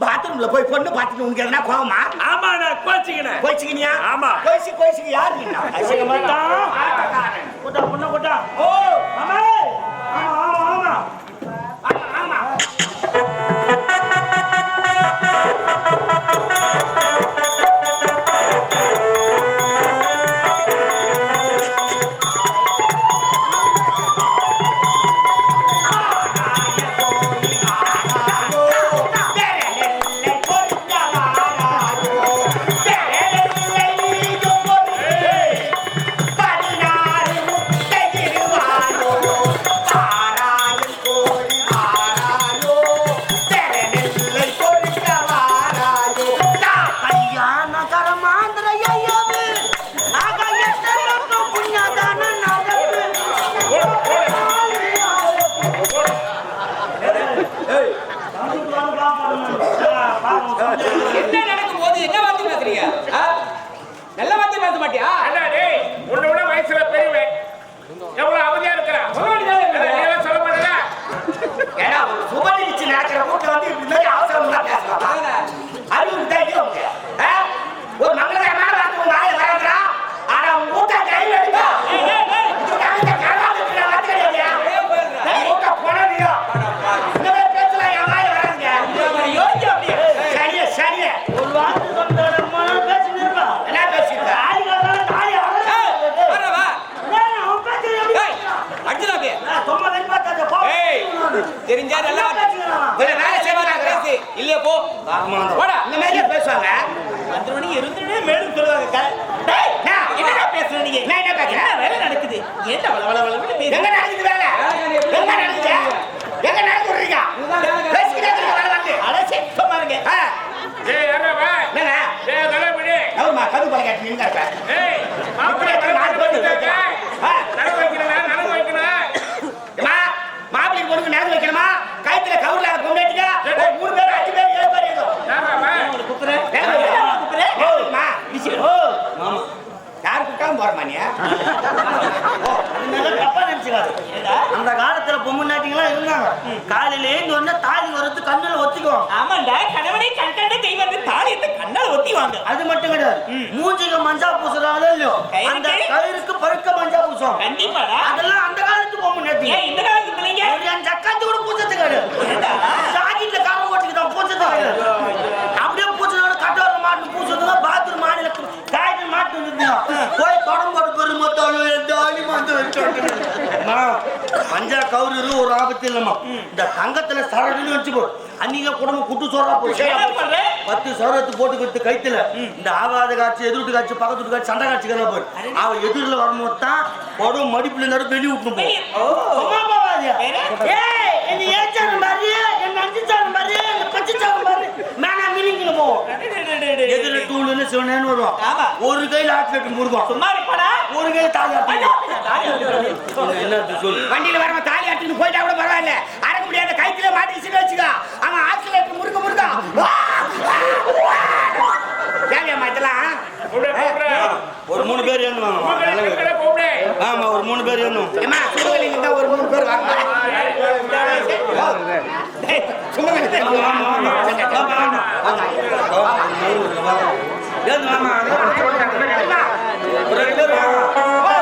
பாத்ரூம்ல போய் பொண்ணு பார்த்துட்டு உனக்கு எதனா கோவமா? ஆமா நான் கோச்சிக்கினேன். கோச்சிக்கினியா? ஆமா. கோச்சி கோச்சிக்கு யாரு நீங்க அசிங்க மாட்டான் கூட்டா பொண்ணு கூட்டா. ஓ. ஆமா நடக்குது என்ன வள வள வளன்னு பேசுற? எங்க நடக்குது வேலை? எங்க நடக்குது? எங்க நடக்குறீங்க? பேசிக்கிட்டே இருக்க வேலை வந்து. அட. ஆ, டேய், அண்ணா, வா. தலைமுடி. கது கட்டி இருப்ப. ஏய், மாப்பிள்ளை நாலு பேர் நடுவு வைக்கணும், நடுவு வைக்கணும். ஏம்மா, மாப்பிள்ளைக்கு பொண்ணுக்கு நேரம் வைக்கணுமா கைத்துல கவுர்ல பொண்டாட்டிங்க ஒரு மூணு பேர் அஞ்சு பேர் ஏழு பேர் ஏதோ யாரா, வா. கூப்பிடுறேன். நேரம் வைக்கணும். கூப்பிடுறேன். ஏய்மா, ஓ, அதனால தப்பா நினைச்சுக்காது. அந்த காலத்துல பொம்முன்னாட்டிங்களாம் இருந்தாங்க. காலையில ஏந்து உடனே தாலி வரது கண்ணுல ஒத்திக்குவாங்க ஆமாண்டா கணவனை கண் கண்ட தெய்வத்தை தாலியத்தை கண்ணால் ஒத்திவாங்க. அது மட்டும் கிடையாது. மூஞ்சிக்கு மஞ்சா பூசுறாங்களோ இல்லையோ? அந்த கயிறுக்கு பருக்க மஞ்சா பூசுவாங்க கண்டிப்பாடா. அதெல்லாம் அந்த காலத்து பொம்முன்னாட்டி. ஏன் இந்த காலத்து பிள்ளைங்க? என் சக்காத்து கூட பூச்சது கிடையாது ஜாக்கெட்ல காம ஓட்டிக்கு தான் பூச்சது கிடையாது அப்படியே பூச்சதோட கட்டோர மாட்டு பூச்சதுங்க போட்டு பெருமத்தாலும் தாலி மாத்து வச்சோம் மஞ்சா கவுரு ஒரு ஆபத்து இல்லம்மா. இந்த தங்கத்துல சரடுன்னு வச்சுக்கோ. அன்னைக்கு குடும்பம் குட்டு சோறா பண்ற? பத்து சவரத்து போட்டு கொடுத்து கைத்துல. இந்த ஆவாத காட்சி எதிர்ட்டு காட்சி பக்கத்து வீட்டு காட்சி சண்டை காட்சி கதை போய் அவ எதிரில் வரும்போது தான் உடம்பு மடிப்புல நடு வெளிய விட்டு போவோம் எதிர டூலுன்னு சிவனேன்னு வருவோம் ஆமா. ஒரு கையில ஆட்லெட் முருகும் சும்மா இருப்பாடா ஒரு கையில தாலி என்ன சொல்லு வண்டியில வரவ தாலி அட்டின்னு போயிட்டா கூட பரவாயில்ல அடக்க முடியாத கைத்துல மாட்டி வச்சுக்கோ அவன் ஆக்சிலேட்டர் முறுக்க முறுக்க தேவையாம்மா இதெல்லாம். ஒரு மூணு பேர். ஆமா ஒரு மூணு பேர் இருந்தா ஒரு மூணு பேர் வாங்க டேய்,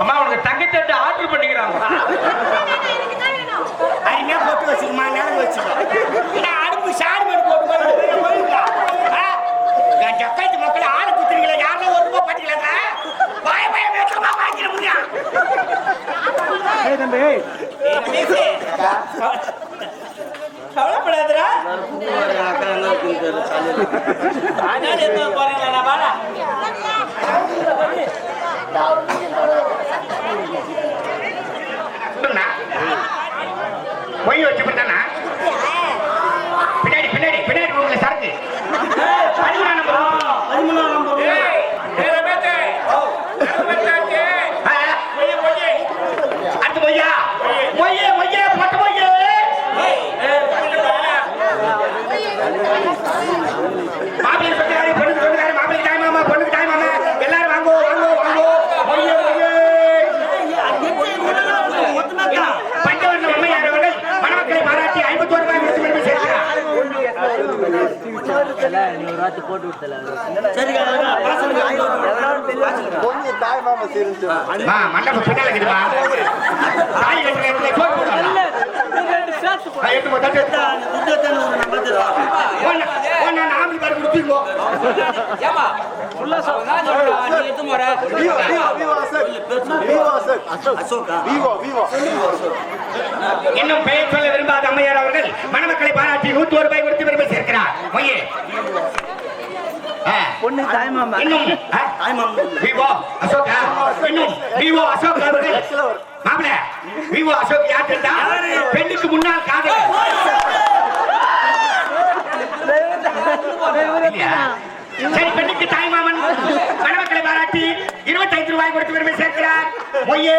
அம்மா உனக்கு தங்கச்சட்டை ஆர்டர் பண்ணிக்கிறாங்க. அருமையா போட்டு வச்சுக்கமா நேரம் வச்சுக்கோ நான் அடுப்பு சாடு பண்ணி போட்டு என் ஜக்காத்து மக்கள் ஆளு குத்துறீங்களா? யாரும் ஒரு ரூபாய் பாட்டிக்கலாங்க பாய பாய வேகமா வாங்கிட முடியும் கவலைப்படாதடா என்ன போறீங்களா நான் வாடா சொல்லுண்ணா. பொய் வச்சு பண்ணா பின்னாடி பின்னாடி பின்னாடி உங்களை சரக்கு பதிமூணாம் நம்பர் பதிமூணாம் நம்பர் ஏய், ஏய், ரமேஷ். ரமேஷாச்சு. ஆ, பொய்யே, பொய்யே. அடுத்து பொய்யா பொய்யே பொய்யே பட்டு பொய்யே மாப்பிள்ளை சொந்தக்காரி பொண்ணுக்கு சொந்தக்காரி மாப்பிள்ளை தாய் மாமா பொண்ணுக்கு தாய் மாமா எல்லாரும் வாங்கோ வாங்கோ வாங்கோ பொய்யே பொய்யே பஞ்சவர்ண அம்மையார் அவர்கள் மணமக்களை பாராட்டி ஐம்பத்தோரு ரூபாய் கொடுத்து பெருமை சேர்க்கிறார் மா, மண்டபம் பின்னால இருக்குதுமா. தாலி கட்டுற இடத்துல சோறு போடுவாங்க. ஆ, எடுத்து போ, தட்டு எடுத்து. ஒண்ணு- ஒண்ணு நான் ஆம்பளை பாரு கொடுத்துக்கோ. ஏமா தான் சொல்றான், நீ எடுத்து போற. இன்னும் பெயர் சொல்ல விரும்பாத அம்மையார் அவர்கள் மணமக்களை பாராட்டி நூத்தி ஒரு ரூபாய் கொடுத்து பெருமை சேர்க்கிறார். மொய்யே. ஆ, பொண்ணு தாய்மாமா இன்னும் ஆ, விவோ அசோகா இன்னும் விவோ அசோக் அவர்கள். மாப்பிள விவோ அசோக் யார் தெரியுதா? பெண்ணுக்கு முன்னால் காதல்? சரி பெண்ணுக்கு தாய் மாமன். மணமக்களை பாராட்டி இருபத்தைந்து ரூபாய் கொடுத்து பெருமை சேர்க்கிறார். மொய்யே.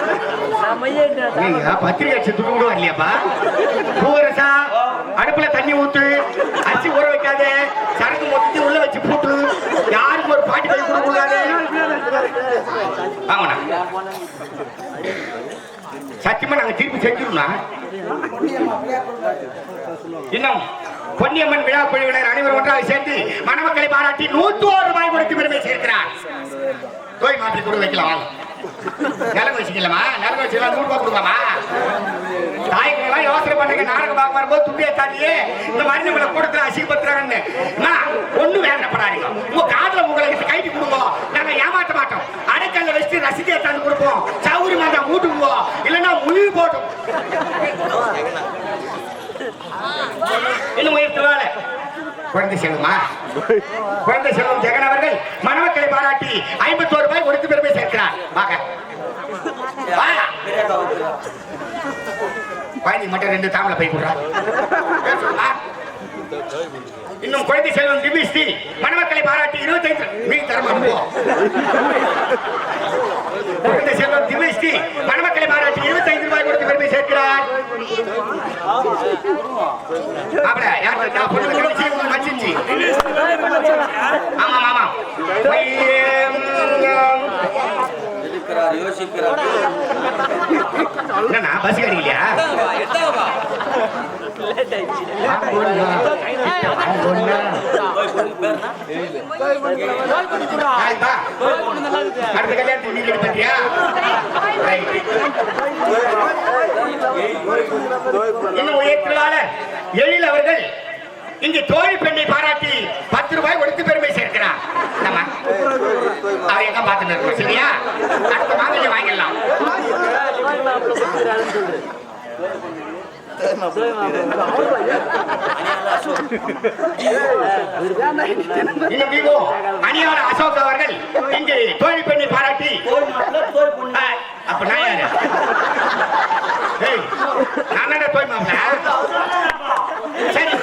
நீங்க பத்திரிகை அடிச்சு துட்டு கூட வரலையாப்பா? பூவரசா, அடுப்புல தண்ணி ஊத்து அரிசி ஊற வைக்காத சரக்கு மொத்தத்தையும் உள்ள வச்சு போட்டு யாருக்கும் ஒரு பாட்டி போய் கொடுக்க கூடாது. வாங்கண்ணா. சத்தியமா நாங்க திருப்பி செஞ்சிருந்தா இன்னும் பொன்னியம்மன் விழா குழுவினர் அனைவரும் ஒன்றாக சேர்ந்து மணமக்களை பாராட்டி நூத்தி ஒரு ரூபாய் கொடுத்து பெருமை சேர்க்கிறார். தோய் மாற்றி கூட வைக்கலாம். வாங்க வச்சுக்கலாமா? நிலங்க வச்சுக்கலாம்? நூறு ரூபாய் கொடுக்காமா தாய்க்கெல்லாம் யோசனை பண்ணுங்க நாடகம் பார்க்க வரும்போது துண்டியை தாண்டியே இந்த மாதிரி நம்மளை கூடத்துல அசிங்கப்படுத்துறாங்கன்னு. ஒண்ணு ஒண்ணும் வேண்டப்படாதீங்க உங்க காதல உங்களுக்கு கைட்டு கொடுங்க. நாங்க ஏமாற்ற மாட்டோம். அடைக்கல்ல வச்சுட்டு ரசிகை தந்து கொடுப்போம். சவுரி மாதிரி மூட்டுக்குவோம் இல்லைன்னா முழு போட்டும் இன்னும் உயிர் திருவாள? குழந்தை செல்வமா? குழந்தை செல்வம் ஜெகன் அவர்கள் மணமக்களை பாராட்டி ஐம்பத்தோரு ரூபாய் கொடுத்து பெருமை சேர்க்கிறார் வாங்க வா. குழந்தை மட்டும் ரெண்டு தாமலை போய் கொடுறா. இன்னும் குழந்தை செல்வம் திபிஸ்தி மணமக்களை பாராட்டி இருபத்தைந்து நீ தரமா குழந்தை செல்வம் திபிஸ்தி மணமக்களை பாராட்டி இருபத்தைந்து ரூபாய் கொடுத்து பெருமை சேர்க்கிறார். மாப்பிள, யார் பொண்ணு ஆமா, ஆமா. என்னண்ணா, பஸ் கிடைக்கலையா? அடுத்த கல்யாணத்துக்கு நீ பண்றியா? இன்னும் உயர்த்தினாளர் எழில் அவர்கள் இங்கு தோழி பெண்ணை பாராட்டி பத்து ரூபாய் கொடுத்து பெருமை சேர்க்கிறார். நம்ம அவர் எங்க பார்த்துட்டு இருக்கோம் சரியா? அடுத்த மாங்கல்யம் வாங்கிடலாம். அணியாள அசோக் அவர்கள் இங்கே தோழி பெண்ணை பாராட்டி அப்ப நான் யாரு மாப்பிள்ள சரி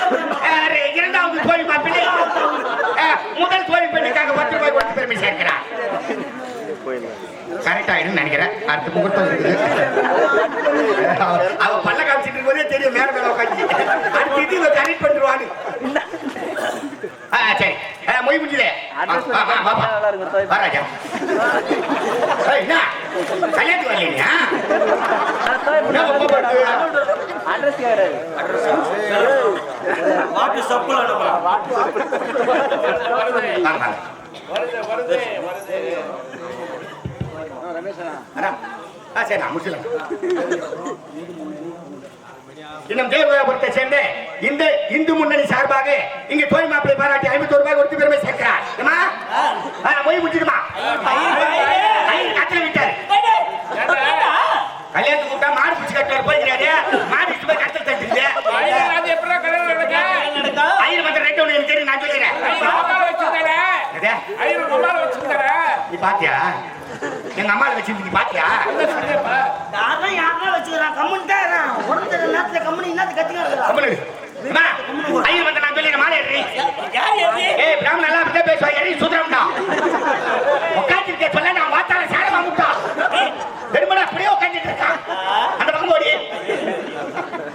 இரண்டாவது தோழி மாப்பிள்ளை முதல் தோழி பெண்ணுக்காக பத்து ரூபாய் கொடுத்து பெருமை சேர்க்கிறார் ஆ, முதல் நினைக்கிறேன். அடுத்த முகூர்த்தம் இருக்குது. அவ- அவ பல்ல காமிச்சிட்டு இருக்கும்போதே தெரியும் மேல மேல உட்காந்து அடுத்து இது இவ கரெக்ட் பண்ணிடுவான்னு. சரி. மொய் முடிஞ்சதே வா, வா, வா, வா, வா. வா, ராஜா. ஏய், என்ன? கல்யாணத்துக்கு வரலையா என்ன ரொம்ப படுத்து? மாட்டு சப்புல வாங்க. அண்ணா, ஆ, சரி, நான் முடிச்சிடலாம். இன்னும் தேவபுரத்தை சேர்ந்த இந்த இந்து முன்னணி சார்பாக இங்க தோய் மாப்பிளை பாராட்டி ஐம்பத்தோரு ரூபாய் கொடுத்து பெருமை சேர்க்கிறார். போய் முடிச்சிடுமா? விட்டாரு. கல்யாணத்துக்கு கூப்பிட்டா மாடு பிடிச்சி கட்டுவார் போயிருக்காரு மாடு போய் கட்டல் தட்டுது ஐயர் மத்த ரெண்டு ஒண்ணு எனக்கு தெரியும் நான் சொல்லிடுறேன் எது? ஐயர் உமால வச்சிருந்தாரே. நீ பாத்தியா? எங்க அம்மாவை வச்சிருந்து நீ பாத்தியா? என்ன? யாரும் யாரும் வச்சுக்கிறான் கம்முன்னு தான். உடம்பு நேரத்துல கம்முனு இன்னத்துக்கு கத்திக்கிறான் கம்முனு. ஐயர் வந்து நான் சொல்லிடுறேன் மாலை ஏறி? ஏய் அப்படியே பேசுவா எரி சுந்தரம்டா உட்காந்துருக்க சொல்ல நான் வாத்தால சாரமா முட்டா. வெறுமனா அப்படியே உட்காந்துட்டு இருக்கான். அந்த பக்கம் ஓடி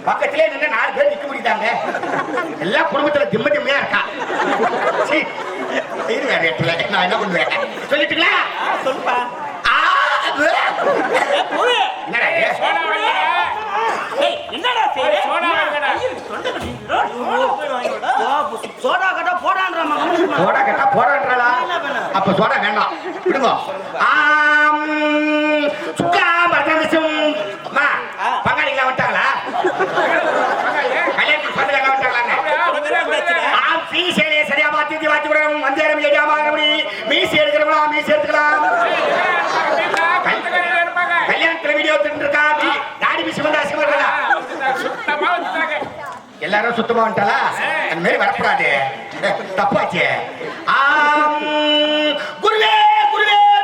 பக்கத்திலே நின்று நாலு பேர் நிக்க முடியுதாங்க? எல்லா குடும்பத்துல திம்ம திம்மையா இருக்கா? ரேட்டுல நான் என்ன பண்ணுவேன் சொல்லிட்டுங்களா சொல்லுப்பா ஆ, அது. என்னடா இது? சோடா வாங்கிடா. என்னடா சோடா வாங்கிடா. சோடா கட்டா கம்முனு சோடா கேட்டா போறான்றா அப்ப சோடா வேண்டாம் விடுங்க ஆம், சுக்கா மீசி எடுக்கிறவங்களா? மீசி எடுத்துக்கலாம். கல்யாணத்துல வீடியோ எடுத்துட்டு தாடி மீசி வந்து அசிங்கமா இருக்கா எல்லாரும் சுத்தமா வந்துட்டாளா? அந்த மாதிரி வரப்படாது தப்பாச்சு. ஆம், குருவே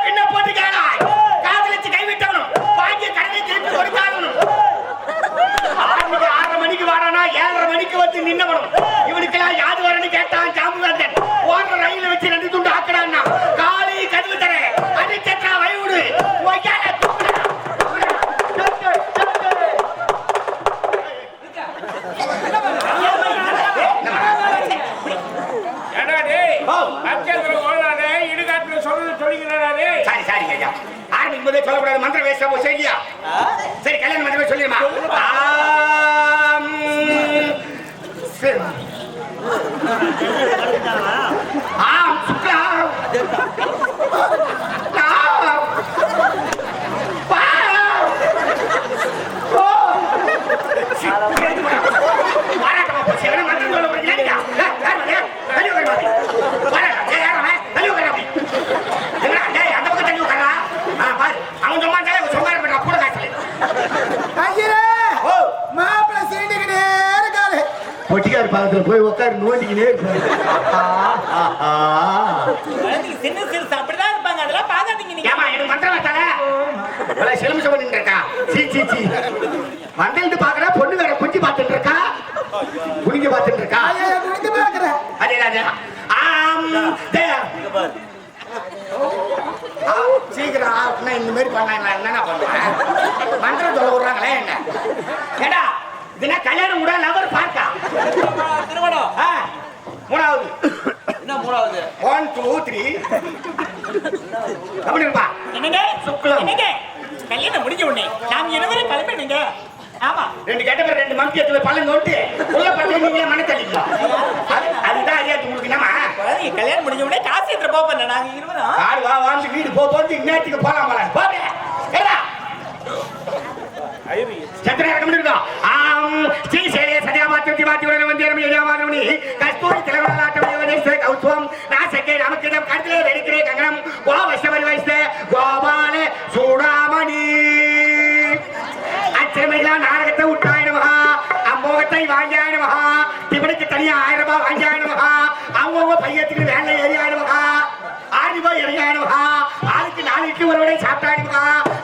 என்ன போட்டு கேளாய் காதலிச்சு கைவிட்டவனும் வாங்கிய கடனை திருப்பி கொடுத்தாகணும் ஆரம்பிக்க ஆறரை மணிக்கு வாடானா ஏழரை மணிக்கு வந்து நின்னவனும் இவனுக்கெல்லாம் யாது வரன்னு கேட்டான் ஜாம்புவேந்தன் ஓடுற ரயில வச்சு ரெண்டு துண்டு ஆக்கடான்னா காலி கதவு தர அடிச்சத்ரா வயவுடு ஒய்யால தூக்குடா. சத்து, சத்து. ஏடா டேய், ஓ. பக்கத்துல ஓடாதே, இடுகாட்டுல சொல்றது சொல்லிக்கிறாரா டேய்? சாரி சாரி ஐயா ஆரம்பிக்கும் போதே சொல்லக்கூடாது மந்திரம் வேஸ்டா போய் சரியா சரி கல்யாணம் மந்திரமே சொல்லிடுமா ஆம், சரி. ஆம் சுக்லா நாம், பா, ஓ. வாராட்டமா போச்சு. எவனும் மந்திரம் சொல்ல போறீங்க. ஏடிக்கா? ஏய், யார் வந்தா? தள்ளி உட்காரு பாத்தி. வாராட்டா. ஏய், யார் அவன்? தள்ளி உட்காரு அப்படி. என்னடா, டேய், அந்த பக்கம் தள்ளி உட்கார்றா. ஆ, பாரு. அவன் சும்மா இருந்தாலே இவன் சும்மா இருப்பான். கூட காசு இல்லை. ஐயரே ஓ. மாப்பிள்ளை சீண்டுக்கிட்டே இருக்காரு பொட்டிக்கார பாகத்துல போய் உட்காரு நோண்டிக்கினே. சின்ன சிறுசு அப்படிதான் இருப்பாங்க அதெல்லாம் பாக்காதீங்க நீங்க ஏம்மா, எனக்கு மந்திரம்? இவ்வளவு சிலுமிஷம் பண்ணிட்டு இருக்கா. சீ, சீ, சீ. பொண்ணு வேற குஞ்சு பார்த்துட்டு இருக்கா குனிஞ்சு பார்த்துட்டு இருக்கா குடித்து பார்க்கிறேன். அதே அதே ஆம் சீக்கிரம் ஆ, இந்த மாதிரி பண்ணா நான் என்னண்ணா பண்ணுவேன் மந்திரம் சொல்ல விடுறாங்களே என்ன? ஏடா இதுனா கல்யாணம் கூட லவர் பார்க்கா? திருமணம். ஆ, மூணாவது. என்ன மூணாவது? ஒன் டூ த்ரீ அப்படி இருப்பா என்னங்க? சுக்லம். என்னங்க? கல்யாணம் முடிஞ்ச உடனே நாம இருவரும் கிளம்பிடுங்க. ஆமா. ரெண்டு கெட்ட ரெண்டு மம்டி எடுத்து பழம் கொண்டு உள்ள பட்டு நீங்களே மன தள்ளிக்கலாம். அது- அதுதான் அறியாது உங்களுக்கு குழந்தைங்க கல்யாணம் முடிஞ்ச உடனே காசு எடுத்து போப்பேன் நாங்க இருவரும். ஆடு வா வாழ்ந்து வீடு போ போட்டு இன்னத்துக்கு போலாம் போலாம் போங்க ஏடா சத்திர இறக்கம் இருக்கோம் ஆம். ஸ்ரீ சேலே சதா மாத்தி மாத்தி உடனே வந்து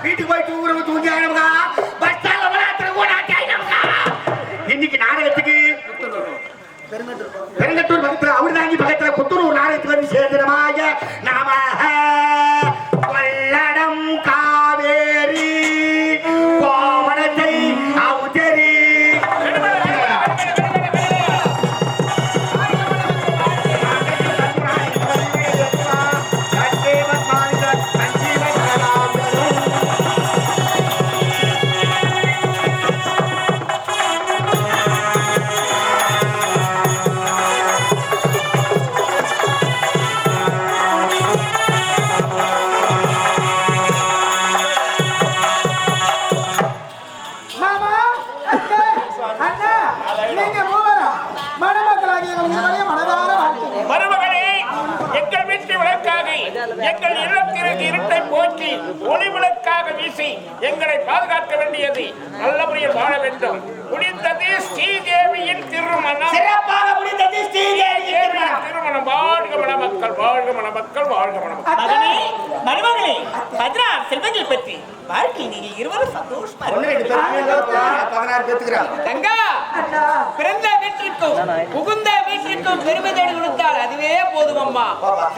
வீட்டுக்கு போய் தூங்குறவங்க தூங்கி ஆயினமஹா பஸ் ஸ்டாண்ட்ல விளையாட்டுற கூட ஆயினமஹா இன்னைக்கு நாடகத்துக்கு பெருங்கட்டூர் பக்கத்துல அவர்தாங்கி பக்கத்துல புத்தூர் நாடகத்துக்கு வந்து சேர்ந்தனமாக நாம சிறப்பாக முடிந்தது திருமணம் திருமணம் வாழ்க வாழ்க மணமக்கள் வாழ்க மணமக்கள் மகனே மருமகளே பதினாறு செல்வங்கள் பற்றி வாழ்க்கையில் நீங்கள் இருவரும் சந்தோஷமா ஒண்ணு ரெண்டு பேர் பதினாறு பேத்துக்கிறாங்க தங்கா பிறந்த வீட்டிற்கும் புகுந்த வீட்டிற்கும் பெருமை தேடி கொடுத்தால் அதுவே போதும் அம்மா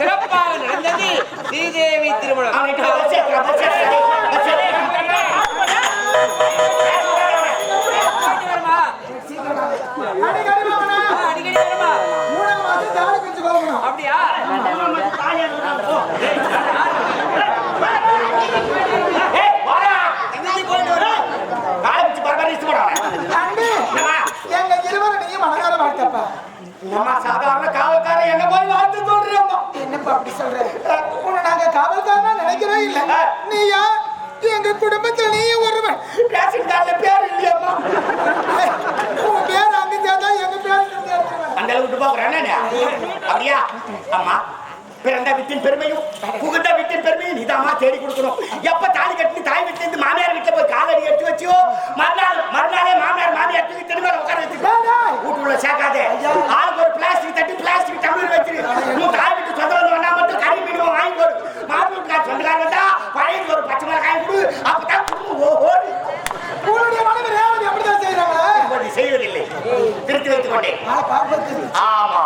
சிறப்பாக நடந்தது ஸ்ரீதேவி திருமணம் அவன்கிட்ட பஸ் ஏத்துறா, பஸ் ஏத்துறா, பஸ் ஏத்துறா. அடிக்கடி வருமா அடிக்கடி போகணும். ஆ, அடிக்கடி வருமா மூணாம் மாசம் தாலி பிரிச்சு போகணும். அப்படியா ஏய், வாடா. எங்கேயும் போயிட்டு வரோம் காலை பிடிச்சு பரபரிச்சு போடாத. தம்பி, என்னம்மா? எங்க இருவரும் நீயும் மனதார வாழ்த்தப்பா. நம்ம சாதாரண காவல்காரன் என்ன போய் வாழ்த்து சொல்றோம் என்னப்பா அப்படி சொல்ற? உன்னை நாங்க காவல்காரனா நினைக்கவே இல்ல. நீ யார்? எங்க குடும்பத்துல நீயும் ஒருவன். ரேஷன் கார்டுல பேர் இல்லையம்மா ஏய், உன் பேர் அங்க சேர்த்தா எங்க பேர் இங்க சேர்த்துருவேன். அந்த அளவுக்கு போகிறேன் அப்படியா? அம்மா பிறந்த வீட்டின் பெருமையும் புகுந்த வித்தின் பெருமையும் நீதாம்மா தேடி கொடுக்கணும். எப்ப தாலி கட்டி தாய் வீட்டுல இருந்து மாமியார் வீட்டுல போய் காலடி எடுத்து வச்சியோ? மறுநாள் மறுநாளே மாமியார் மாமியார் தூக்கி திரும்ப உட்கார வச்சு வீட்டுக்குள்ள சேர்க்காதே. ஆளுக்கு ஒரு பிளாஸ்டிக் தட்டி பிளாஸ்டிக் டம்ளர் வச்சிரு. உன் தாய் வீட்டு சொந்த வந்து வந்தா மட்டும் கறி மீன் வாங்கி கொடு. மாமி வீட்டுக்கார வந்தா பழைய ஒரு பச்சை மிளகாய் கொடு அப்பதான் குடும்பம் ஓடி உன்னுடைய மனைவி ரேவதி அப்படித்தான் செய்றாங்களே. இப்படி செய்வதில்லை திருத்தி வைத்துக் கொண்டேன் ஆளை பார்ப்பதற்கு. ஆமா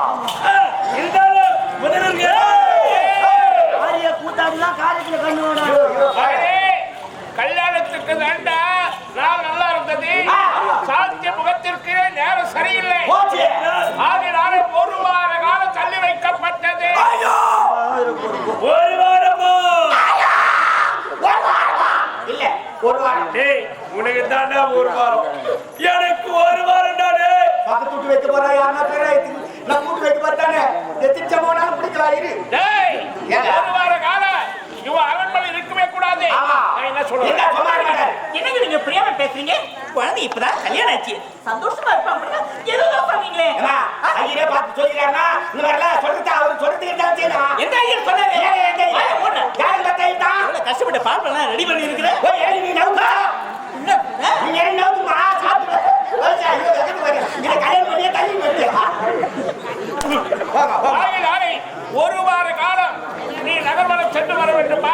ஆரிய கூத்தாடிலாம் காரியத்துல கண்ணு வேணும் மகனே, கல்யாணத்துக்கு தாண்டா நான் நல்லா இருந்தது சாத்திய முகத்திற்கு நேரம் சரியில்லை போச்சு ஆகினால ஒரு வார காலம் தள்ளி வைக்கப்பட்டது ஒரு வாரமா இல்ல ஒரு வாரம் டேய் தாண்டா ஒரு வாரம். எனக்கு ஒரு வாரம் தானே? பக்கத்து வீட்டு வைக்க போறா யாருன்னா பேர நம்ம வீட்டு வைக்க பார்த்தானே எத்திச்ச போனாலும் பிடிக்கலாம் இரு. டேய்? ஒரு வார காலம் இவன் அரண்மனை இருக்கவே கூடாது. நான் என்ன சொல்றேன். என்னங்க நீங்க பிரியாம பேசுறீங்க? குழந்தை இப்பதான் கல்யாணம் ஆச்சு. சந்தோஷமா இருப்பாங்க ஏதோ ஏம்மா, ஐயரே பார்த்து சொல்லிக்கிறாருன்னா, இந்த மாதிரிலாம் சொல்லிட்டு அவரு சொல்லிட்டு. எந்த ஐயர் சொன்னாரு. யாரு கஷ்டப்பட்டு பால் பண்ணலாம் ரெடி பண்ணி இருக்கிறேன் ஒரு வார காலம் நீ நகர்வனம் சென்று வர வேண்டும்